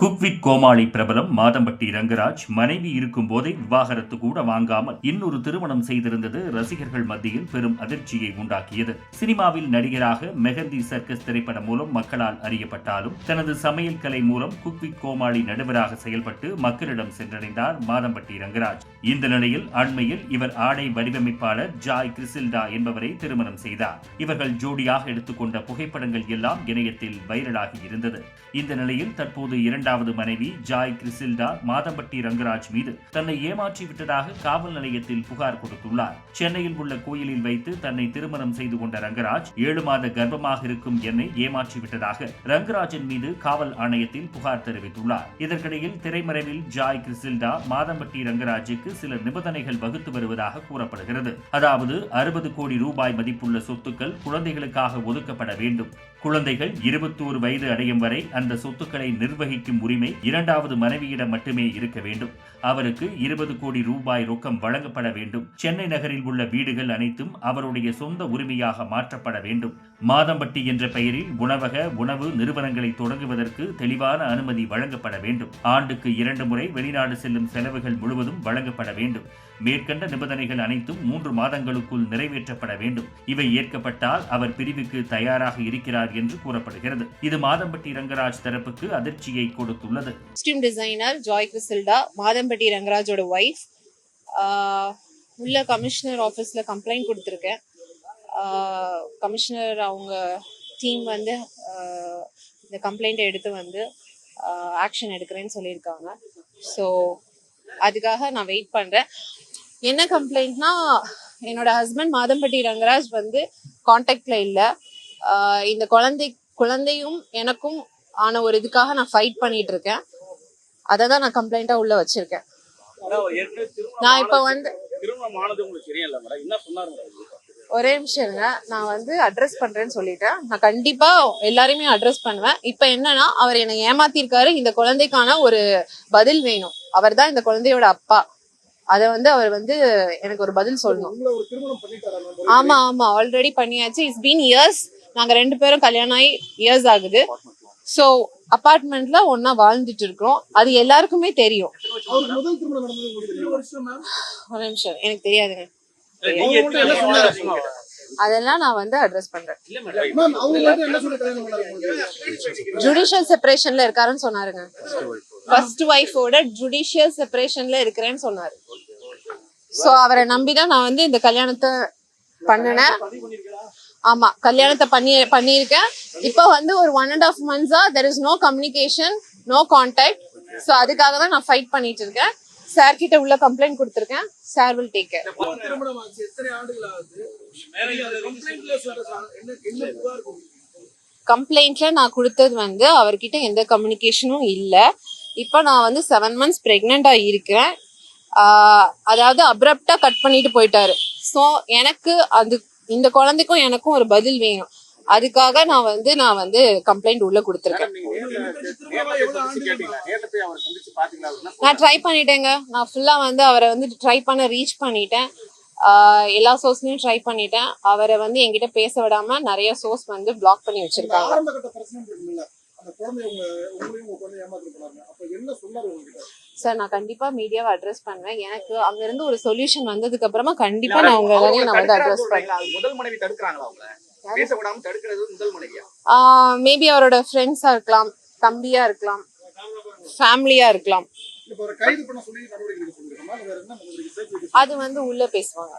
குக்விட் கோமாளி பிரபலம் மாதம்பட்டி ரங்கராஜ் மனைவி இருக்கும் போதே விவாகரத்து கூட வாங்காமல் இன்னொரு திருமணம் செய்திருந்தது ரசிகர்கள் மத்தியில் பெரும் அதிர்ச்சியை உண்டாக்கியது. சினிமாவில் நடிகராக மெஹந்தி சர்க்கஸ் திரைப்படம் மூலம் மக்களால் அறியப்பட்டாலும் தனது சமையல் கலை மூலம் குக்விட் கோமாளி நடுவராக செயல்பட்டு மக்களிடம் சென்றடைந்தார் மாதம்பட்டி ரங்கராஜ். இந்த நிலையில் அண்மையில் இவர் ஆடை வடிவமைப்பாளர் ஜாய் கிறிசில்டா என்பவரை திருமணம் செய்தார். இவர்கள் ஜோடியாக எடுத்துக்கொண்ட புகைப்படங்கள் எல்லாம் இணையத்தில் வைரலாகி இருந்தது. இந்த நிலையில் தற்போது இரண்டு இரண்டாவது மனைவி ஜாய் கிறிசில்டா மாதம்பட்டி ரங்கராஜ் மீது தன்னை ஏமாற்றி விட்டதாக காவல் நிலையத்தில் புகார் கொடுத்துள்ளார். சென்னையில் உள்ள கோயிலில் வைத்து தன்னை திருமணம் செய்து கொண்ட ரங்கராஜ் ஏழு மாத கர்ப்பமாக இருக்கும் என்னை ஏமாற்றி விட்டதாக ரங்கராஜன் மீது காவல் ஆணையத்தில் புகார் தெரிவித்துள்ளார். இதற்கிடையில் திரைமறைவில் ஜாய் கிறிசில்டா மாதம்பட்டி ரங்கராஜுக்கு சில நிபந்தனைகள் வகுத்து வருவதாக கூறப்படுகிறது. அதாவது அறுபது கோடி ரூபாய் மதிப்புள்ள சொத்துக்கள் குழந்தைகளுக்காக ஒதுக்கப்பட வேண்டும். குழந்தைகள் இருபத்தோரு வயது அடையும் வரை அந்த சொத்துக்களை நிர்வகிக்கும் உரிமை இரண்டாவது மனைவியிடம் மட்டுமே இருக்க வேண்டும். அவருக்கு இருபது கோடி ரூபாய் ரொக்கம் வழங்கப்பட வேண்டும். சென்னை நகரில் உள்ள வீடுகள் அனைத்தும் அவருடைய சொந்த உரிமையாக மாற்றப்பட வேண்டும். மாதம்பட்டி என்ற பெயரில் உணவக உணவு நிறுவனங்களை தொடங்குவதற்கு தெளிவான அனுமதி வழங்கப்பட வேண்டும். ஆண்டுக்கு இரண்டு முறை வெளிநாடு செல்லும் செலவுகள் முழுவதும் வழங்கப்பட வேண்டும். மேற்கண்ட நிபந்தனைகள் அனைத்தும் மூன்று மாதங்களுக்குள் நிறைவேற்றப்பட வேண்டும். இவை ஏற்கப்பட்டால் அவர் பிரிவுக்கு தயாராக இருக்கிறார் என்று கூறப்படுகிறது. இது மாதம்பட்டி ரங்கராஜ் தரப்புக்கு அதிர்ச்சியை கொடுத்துள்ளது. காஸ்டியூம் டிசைனர் ஜாய் கிறிசில்டா மாதம்பட்டி ரங்கராஜோட ஒய்ஃப் உள்ள கமிஷனர் ஆஃபீஸில் கம்ப்ளைண்ட் கொடுத்துருக்கேன். கமிஷனர் அவங்க டீம் வந்து இந்த கம்ப்ளைண்ட்டை எடுத்து வந்து ஆக்ஷன் எடுக்கிறேன்னு சொல்லியிருக்காங்க. ஸோ அதுக்காக நான் வெயிட் பண்ணுறேன் என்ன கம்ப்ளைண்ட்னா என்னோட ஹஸ்பண்ட் மாதம்பட்டி ரங்கராஜ் வந்து காண்டாக்டில் இல்லை. இந்த குழந்தை குழந்தையும் எனக்கும் ஆன ஒரு இதுக்காக நான் ஃபைட் பண்ணிட்டு இருக்கேன் அதை தான் நான் கம்ப்ளைண்ட்டாக உள்ள வச்சிருக்கேன். நான் இப்போ வந்து ஒரே நிமிஷம் இருங்க. நான் வந்து அட்ரஸ் பண்றேன்னு சொல்லிட்டேன். நான் கண்டிப்பா எல்லாரையுமே அட்ரஸ் பண்ணுவேன். இப்போ என்னன்னா அவர் என்னை ஏமாத்திருக்காரு. இந்த குழந்தைக்கான ஒரு பதில் வேணும். அவர் தான் இந்த குழந்தையோட அப்பா. அதை வந்து அவர் வந்து எனக்கு ஒரு பதில் சொல்லணும்? ஆமா ஆமா. ஆல்ரெடி பண்ணியாச்சு. இட்ஸ் பீன் இயர்ஸ் நாங்க ரெண்டு பேரும் கல்யாணம் ஆகி இயர்ஸ் ஆகுது. ஸோ அபார்ட்மெண்ட்ல ஒண்ணா வாழ்ந்துட்டு இருக்கிறோம் அது எல்லாருக்குமே தெரியும். ஒரு நிமிஷம் எனக்கு தெரியாதுங்க? அதெல்லாம் நான் வந்து அட்ரஸ் பண்றேன். இல்ல மேடம் மேம் அவங்க வந்து என்ன சொல்லி கல்யாணம் பண்ணாரு உங்களுக்கு ஜுடிஷியல் செப்பரேஷன்ல இருக்காருன்னு சொன்னாருங்க. ஃபர்ஸ்ட் ஒய்ஃபோட ஜுடிஷியல் செப்பரேஷன்ல இருக்கிறேன்னு சொன்னாரு. சோ அவரை நம்பிதான் நான் வந்து இந்த கல்யாணத்தை பண்ணினேன். ஆமா கல்யாணத்தை பண்ணி பண்ணியிருக்கேன். இப்போ வந்து ஒரு one and half மந்த்ஸா there is no communication no contact so அதுக்காக தான் நான் ஃபைட் பண்ணிட்டு இருக்கேன் சார் கிட்ட உள்ள கம்ப்ளைண்ட் கொடுத்துருக்கேன். சார் வில் டேக் கேர் கம்ப்ளைண்ட்ல நான் கொடுத்தது வந்து அவர்கிட்ட எந்த கம்யூனிகேஷனும் இல்லை. இப்போ நான் வந்து செவன் மந்த்ஸ் ப்ரெக்னெண்ட்டாக இருக்கேன் அதாவது அப்ரப்டா கட் பண்ணிட்டு போயிட்டாரு. ஸோ எனக்கு அது இந்த குழந்தைக்கும் எனக்கும் ஒரு பதில் வேணும். அதுக்காக நான் வந்து நான் வந்து கம்ப்ளைண்ட் உள்ள கொடுத்துருக்கேன். நான் ட்ரை பண்ணிட்டேங்க. நான் ஃபுல்லாக வந்து அவரை வந்து ட்ரை பண்ண ரீச் பண்ணிட்டேன். எல்லா சோர்ஸ்லையும் ட்ரை பண்ணிட்டேன். அவரை வந்து என்கிட்ட பேச விடாம நிறைய சோர்ஸ் வந்து பிளாக் பண்ணி வச்சிருக்காங்க. சார் நான் கண்டிப்பா மீடியாவை அட்ரஸ் பண்ணுவேன். எனக்கு அங்க இருந்து ஒரு சொல்யூஷன் வந்ததுக்கு அப்புறமா கண்டிப்பா நான் உங்க எல்லாரையும் நான் வந்து அட்ரஸ் பண்ணுவேன் முதல் மனைவி தடுக்கிறாங்களா அவங்கள? பேச விடாம தடுக்கிறது முதல் மனைவியா? மேபி அவரோட ஃப்ரெண்ட்ஸா இருக்கலாம் தம்பியா இருக்கலாம் ஃபேமிலியா இருக்கலாம். அது வந்து உள்ள பேசுவாங்க.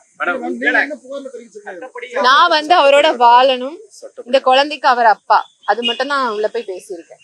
நான் வந்து அவரோட வாழணும். இந்த குழந்தைக்கு அவர் அப்பா. அது மட்டும் நான் உள்ள போய் பேசியிருக்கேன்.